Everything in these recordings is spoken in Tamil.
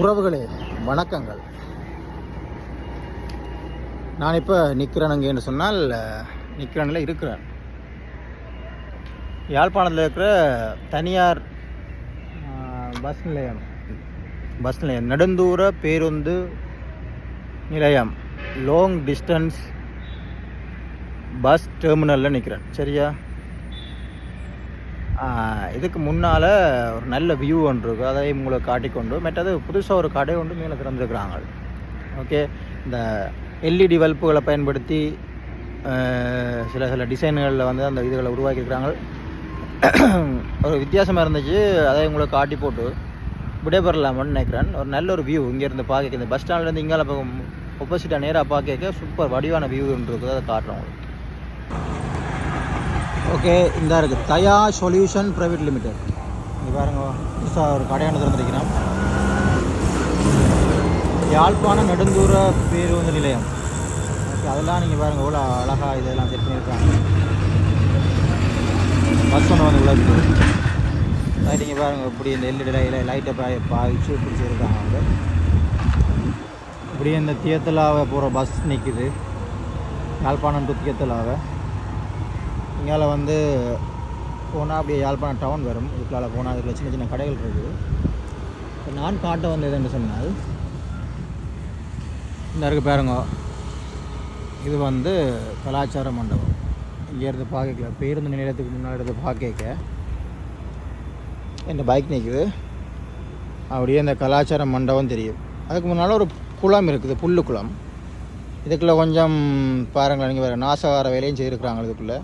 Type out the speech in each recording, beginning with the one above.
உறவுகளே வணக்கங்கள். நான் இப்போ நிற்கிறேன் அங்கேன்னு சொன்னால் நிற்கிறேன்ல இருக்கிறேன் யாழ்ப்பாணத்தில் இருக்கிற தனியார் பஸ் நிலையம். பஸ் நிலையம். நெடுந்தூர பேருந்து நிலையம். லாங் டிஸ்டன்ஸ் பஸ் டெர்மினலில் நிற்கிறேன் சரியா? இதுக்கு முன்னால் ஒரு நல்ல வியூ ஒன்று இருக்குது அதை உங்களை காட்டிக்கொண்டு மற்றது புதுசாக ஒரு கடை ஒன்று மேலே திறந்துருக்குறாங்க. ஓகே இந்த எல்இடி பல்புகளை பயன்படுத்தி சில சில டிசைன்களில் வந்து அந்த இதுகளை உருவாக்கியிருக்கிறாங்க. ஒரு வித்தியாசமாக இருந்துச்சு. அதை உங்களை காட்டி போட்டு விடைபெறலாமான்னு நினைக்கிறேன். ஒரு நல்ல ஒரு வியூ இங்கேருந்து பார்க்க. இந்த பஸ் ஸ்டாண்ட்லேருந்து இங்கே இப்போ ஆப்போசிட்டாக நேராக பார்க்க. சூப்பர் வடிவான வியூ இருக்குது. அதை காட்டுறோம் உங்களுக்கு. ஓகே இந்த இருக்குது தயா சொல்யூஷன் ப்ரைவேட் லிமிடெட் இங்கே பாருங்க புதுசாக ஒரு கடையான திறந்துருக்கிறோம் யாழ்ப்பாணம் நெடுந்தூர பேருந்து நிலையம். ஓகே அதெல்லாம் நீங்கள் பாருங்கள் எவ்வளோ அழகாக இதெல்லாம் செட் பண்ணியிருக்காங்க. பஸ் ஒன்று வந்து உள்ளது லைட்டிங்க பாருங்கள் இப்படி இந்த எல்இடி லைட்டை பாய் பாய்ச்சி பிடிச்சிருக்காங்க அவங்க. இப்படியே இந்த தியத்தலாவை போகிற பஸ் நிற்குது யாழ்ப்பாணம் டு தியத்தலாவை இங்கால வந்து போனால் அப்படியே யாழ்ப்பாணம் டவுன் வரும். இதுக்குள்ளால் போனால் அதில் சின்ன சின்ன கடைகள் இருக்குது இப்போ நான் காட்ட வந்தது என்று சொன்னால் இந்த இருக்கு பாருங்க. இது வந்து கலாச்சார மண்டபம். இங்கேருந்து பார்க்கல பேருந்து நிலையத்துக்கு முன்னாடி இருந்து பார்க்க என் பைக் நிற்குது அப்படியே இந்த கலாச்சார மண்டபம் தெரியும். அதுக்கு முன்னால் ஒரு குளம் இருக்குது புல்லு குளம். இதுக்குள்ளே கொஞ்சம் பாருங்களேன் நீங்கள் வேறு நாசகார வேலையும் செய்திருக்கிறாங்க இதுக்குள்ளே.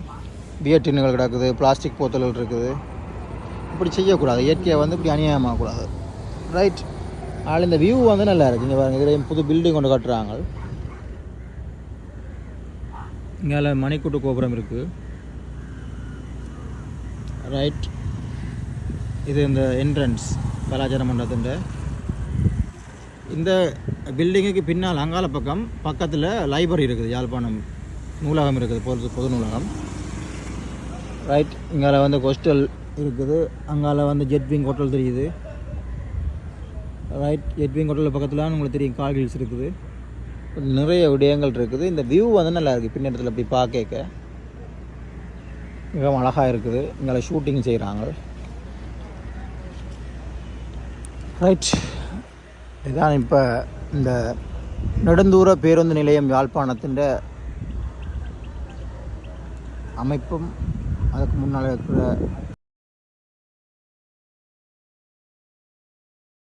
பியர் டின்னுகள் கிடக்குது பிளாஸ்டிக் போத்தல்கள் இருக்குது. இப்படி செய்யக்கூடாது. இயற்கையை வந்து இப்படி அநியாயமாகக்கூடாது ரைட் ஆனால் இந்த வியூ வந்து நல்லா இருக்குது இங்கே பாருங்கள் இதில் புது பில்டிங் கொண்டு கட்டுறாங்க. இங்கே மணிக்கூட்டு கோபுரம் இருக்குது ரைட் இது இந்த என்ட்ரன்ஸ் கலாச்சார மண்டலத்தின் இந்த பில்டிங்குக்கு பின்னால் அங்கால பக்கம் பக்கத்தில் லைப்ரரி இருக்குது. யாழ்ப்பாணம் நூலகம் இருக்குது பொது பொது நூலகம். ரைட் இங்கால வந்து ஹோஸ்டல் இருக்குது. அங்கால வந்து ஜெட்விங் ஹோட்டல் தெரியுது. ரைட் ஜெட்விங் ஹோட்டல் பக்கத்தில் உங்களுக்கு தெரியும் கார் ஹில்ஸ் இருக்குது. நிறைய விடயங்கள் இருக்குது. இந்த வியூ வந்து நல்லா இருக்குது பின்னத்தில் இப்படி பார்க்க. மிகவும் அழகாக இருக்குது. இங்கே ஷூட்டிங் செய்கிறாங்க ரைட் இதான் இப்போ இந்த நெடுந்தூர பேருந்து நிலையம் யாழ்ப்பாணத்தின் அமைப்பும் அதுக்கு முன்னால் இருக்கிற